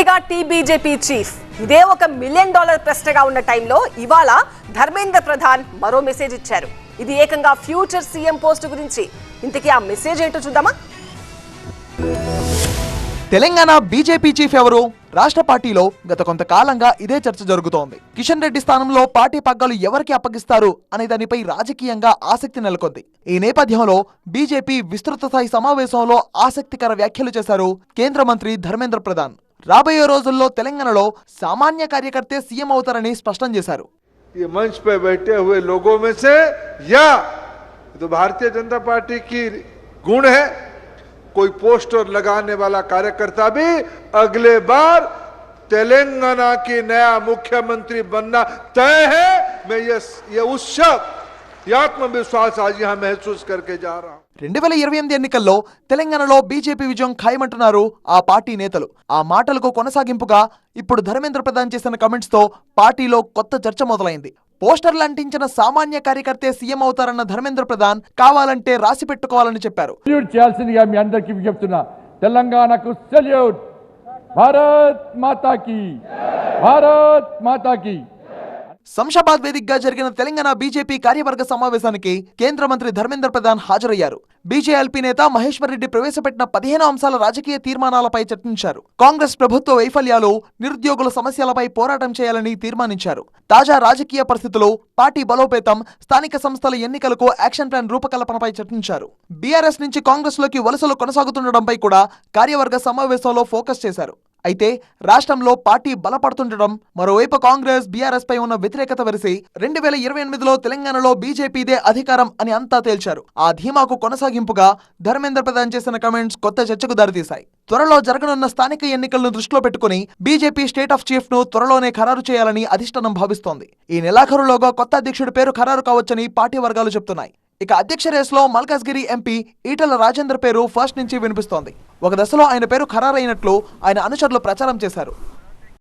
ఇదేగా TBJP chief. ఇదే ఒక మిలియన్ డాలర్ ప్రశ్నగా ఉన్న టైంలో ఇవాళ ధర్మేంద్ర ప్రధాన్ మరో మెసేజ్ ఇచ్చారు. ఇది ఏకంగా ఫ్యూచర్ సీఎం పోస్ట్ గురించి. ఇంతకీ ఆ మెసేజ్ ఏంటో చూద్దామా? తెలంగాణ బీజేపీ చీఫ్ ఎవరు? రాష్ట్ర పార్టీలో గత కొంతకాలంగా ఇదే చర్చ జరుగుతోంది. కిషన్ రెడ్డి స్థానంలో పార్టీ పగ్గాలు ఎవరికి అప్పగిస్తారు అనే దానిపై రాజకీయంగా ఆసక్తి నెలకొంది. ఈ నేపథ్యంలో బీజేపీ విస్తృత స్థాయి సమావేశంలో ఆసక్తికర వ్యాఖ్యలు చేశారు కేంద్ర మంత్రి ధర్మేంద్ర ప్రధాన్. రాబోయే రోజుల్లో తెలంగాణలో సామాన్య కార్యకర్తే సీఎం అవుతారని స్పష్టం చేశారు ये मंच पे बैठे हुए लोगों में से या तो भारतीय जनता पार्टी की गुण है कोई पोस्टर लगाने वाला कार्यकर्ता भी अगले बार तेलंगाना की नया मुख्यमंत्री बनना तय है मैं ये ये उत्सव ये రెండు వేల ఇరవై ఎనిమిది ఎన్నికల్లో తెలంగాణలో బీజేపీ విజయం ఖాయమంటున్నారు ఆ పార్టీ నేతలు. ఆ మాటలకు కొనసాగింపుగా ఇప్పుడు ధర్మేంద్ర ప్రధాన్ చేసిన కమెంట్స్తో పార్టీలో కొత్త చర్చ మొదలైంది. పోస్టర్లు అంటించిన సామాన్య కార్యకర్తే సీఎం అవుతారన్న ధర్మేంద్ర ప్రధాన్ కావాలంటే రాసి పెట్టుకోవాలని చెప్పారు. చెప్తున్నా తెలంగాణకు సెల్యూట్ భారత్ మాతాకి. భారత్ మాతాకి. శంషాబాద్ వేదికగా జరిగిన తెలంగాణ బీజేపీ కార్యవర్గ సమావేశానికి కేంద్ర మంత్రి ధర్మేంద్ర ప్రధాన్ హాజరయ్యారు. బీజేఎల్పీ నేత మహేశ్వర్ రెడ్డి ప్రవేశపెట్టిన పదిహేను అంశాల రాజకీయ తీర్మానాలపై చర్చించారు. కాంగ్రెస్ ప్రభుత్వ వైఫల్యాలు నిరుద్యోగుల సమస్యలపై పోరాటం చేయాలని తీర్మానించారు. తాజా రాజకీయ పరిస్థితులు పార్టీ బలోపేతం స్థానిక సంస్థల ఎన్నికలకు యాక్షన్ ప్లాన్ రూపకల్పనపై చర్చించారు. బీఆర్ఎస్ నుంచి కాంగ్రెస్లోకి వలసలు కొనసాగుతుండడంపై కూడా కార్యవర్గ సమావేశంలో ఫోకస్ చేశారు. అయితే రాష్ట్రంలో పార్టీ బలపడుతుండటం మరోవైపు కాంగ్రెస్ బీఆర్ఎస్ పై ఉన్న వ్యతిరేకత వెరిసి రెండు వేల ఇరవై ఎనిమిదిలో తెలంగాణలో బీజేపీదే అధికారం అని అంతా తేల్చారు. ఆ ధీమాకు కొనసాగింపుగా ధర్మేంద్ర ప్రధాన్ చేసిన కమెంట్స్ కొత్త చర్చకు దారితీశాయి. త్వరలో జరగనున్న స్థానిక ఎన్నికలను దృష్టిలో పెట్టుకుని బీజేపీ స్టేట్ ఆఫ్ చీఫ్ను త్వరలోనే ఖరారు చేయాలని అధిష్టానం భావిస్తోంది. ఈ నెలాఖరులోగా కొత్త అధ్యక్షుడి పేరు ఖరారు కావచ్చని పార్టీ వర్గాలు చెబుతున్నాయి ఇక అధ్యక్ష రేసులో మల్కాజ్గిరి ఎంపీ ఈటల రాజేందర్ పేరు ఫస్ట్ నుంచి వినిపిస్తోంది. ఒక దశలో ఆయన పేరు ఖరారైనట్లు ఆయన అనుచరులు ప్రచారం చేశారు.